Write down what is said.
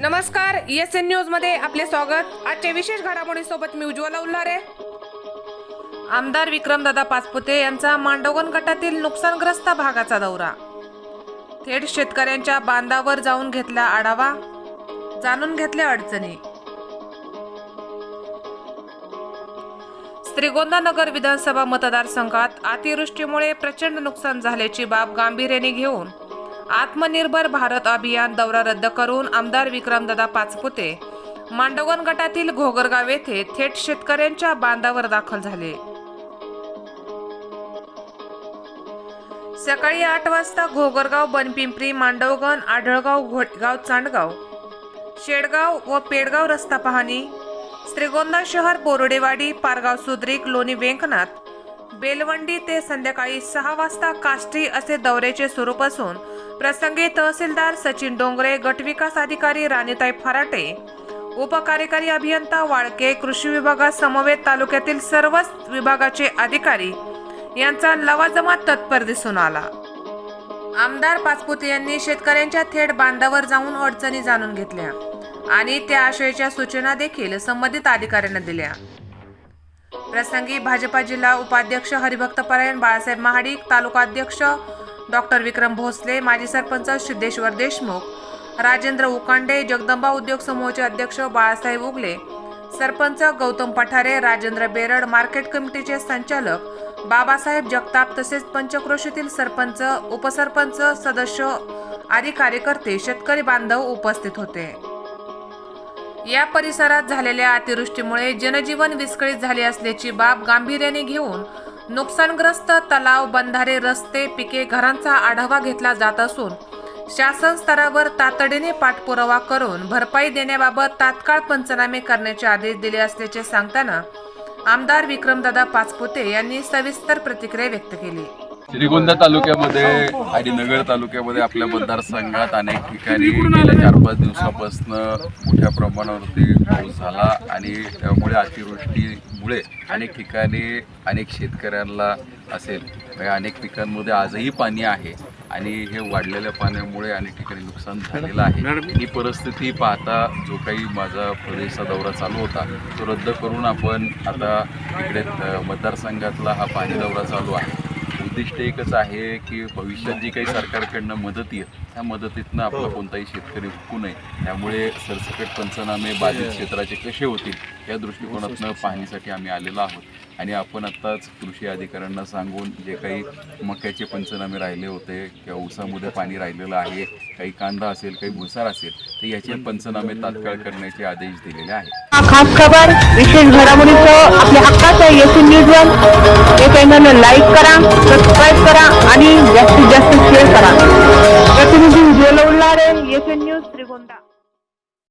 नमस्कार S N न्यूजमध्ये आपले स्वागत. आजच्या विशेष घडामोडीसोबत मी उज्ज्वला उल्हारे. आमदार विक्रमदादा पाचपुते यांचा मांडवगण गटातील नुकसानग्रस्त भागाचा दौरा. थेट शेतकऱ्यांच्या बांधावर जाऊन घेतला आढावा जाणून घेतल्या अडचणी. श्रीगोंदा नगर विधानसभा मतदारसंघात अतिवृष्टीमुळे प्रचंड नुकसान झाल्याची बाब गांभीर्याने घेऊन आत्मनिर्भर भारत अभियान दौरा रद्द करून आमदार विक्रमदादा पाचपुते मांडवण गटातील घोगरगाव येथे थेट शेतकऱ्यांच्या बांधावर दाखल झाले. सकाळी आठ वाजता घोगरगाव बनपिंपरी मांडवगण आढळगाव घोटगाव चांडगाव शेडगाव व पेडगाव रस्ता पाहणी श्रीगोंदा शहर बोरडेवाडी पारगाव सुद्रिक लोणी वेंकनाथ बेलवंडी ते संध्याकाळी सहा वाजता काष्टी असे दौऱ्याचे स्वरूप असून प्रसंगी तहसीलदार सचिन डोंगरे गटविकास अधिकारी राणीताई फराटे उपकार्यकारी अभियंता वाळके कृषी विभागात समवेत तालुक्यातील सर्वच विभागाचे अधिकारी यांचा लवाजमा तत्पर दिसून आला. आमदार पाचपुते यांनी शेतकऱ्यांच्या थेट बांधावर जाऊन अडचणी जाणून घेतल्या आणि त्या आशयाच्या सूचना देखील संबंधित अधिकाऱ्यांना दिल्या. प्रसंगी भाजपा जिल्हा उपाध्यक्ष हरिभक्त परायण बाळासाहेब महाडिक तालुका अध्यक्ष डॉक्टर विक्रम भोसले माजी सरपंच सिद्धेश्वर देशमुख राजेंद्र उकांडे जगदंबा उद्योग समूहाचे अध्यक्ष बाळासाहेब उगले सरपंच गौतम पठारे राजेंद्र बेरड मार्केट कमिटीचे संचालक बाबासाहेब जगताप तसेच पंचक्रोशीतील सरपंच उपसरपंच सदस्य आदी कार्यकर्ते शेतकरी बांधव उपस्थित होते. या परिसरात झालेल्या अतिवृष्टीमुळे जनजीवन विस्कळीत झाले असल्याची बाब गांभीर्याने घेऊन नुकसानग्रस्त तलाव बंधारे रस्ते पिके घरांचा आढावा घेतला जात असून शासन स्तरावर तातडीने पाठपुरावा करून भरपाई देण्याबाबत तात्काळ पंचनामे करण्याचे आदेश दिले असल्याचे सांगताना आमदार विक्रमदादा पाचपुते यांनी सविस्तर प्रतिक्रिया व्यक्त केली. श्रीगोंदा तालुक्यामध्ये आणि नगर तालुक्यामध्ये आपल्या मतदारसंघात अनेक ठिकाणी गेल्या चार पाच दिवसापासून मोठ्या प्रमाणावरती पाऊस झाला आणि त्यामुळे अतिवृष्टी अतिवृष्टीमुळे अनेक ठिकाणी अनेक शेतकऱ्यांना असेल म्हणजे अनेक पिकांमध्ये आजही पाणी आहे आणि हे वाढलेल्या पाण्यामुळे अनेक ठिकाणी नुकसान झालेलं आहे. ही परिस्थिती पाहता जो काही माझा प्रदेशचा दौरा चालू होता तो रद्द करून आपण आता इकडे मतदारसंघातला हा पाणी दौरा चालू आहे. उद्दिष्ट एकच आहे की भविष्यात जी काही सरकारकडनं मदत येईल त्या मदतीतनं आपला कोणताही शेतकरी हुकू नये. त्यामुळे सरसकट पंचनामे बाधित क्षेत्राचे कसे होतील या दृष्टिकोनातनं पाहणीसाठी आम्ही आलेलो आहोत. आणि आपण आत्ताच कृषी अधिकाऱ्यांना सांगून जे काही मक्याचे पंचनामे राहिले होते किंवा ऊसामध्ये पाणी राहिलेलं आहे काही कांदा असेल काही भुसार असेल तर याचे पंचनामे तात्काळ करण्याचे आदेश दिलेले आहेत. हा खास खबर विशेष घडामोडीचं आपल्या हक्काचं एस न्यूज वन हे चॅनल लाईक करा सबस्क्राईब करा आणि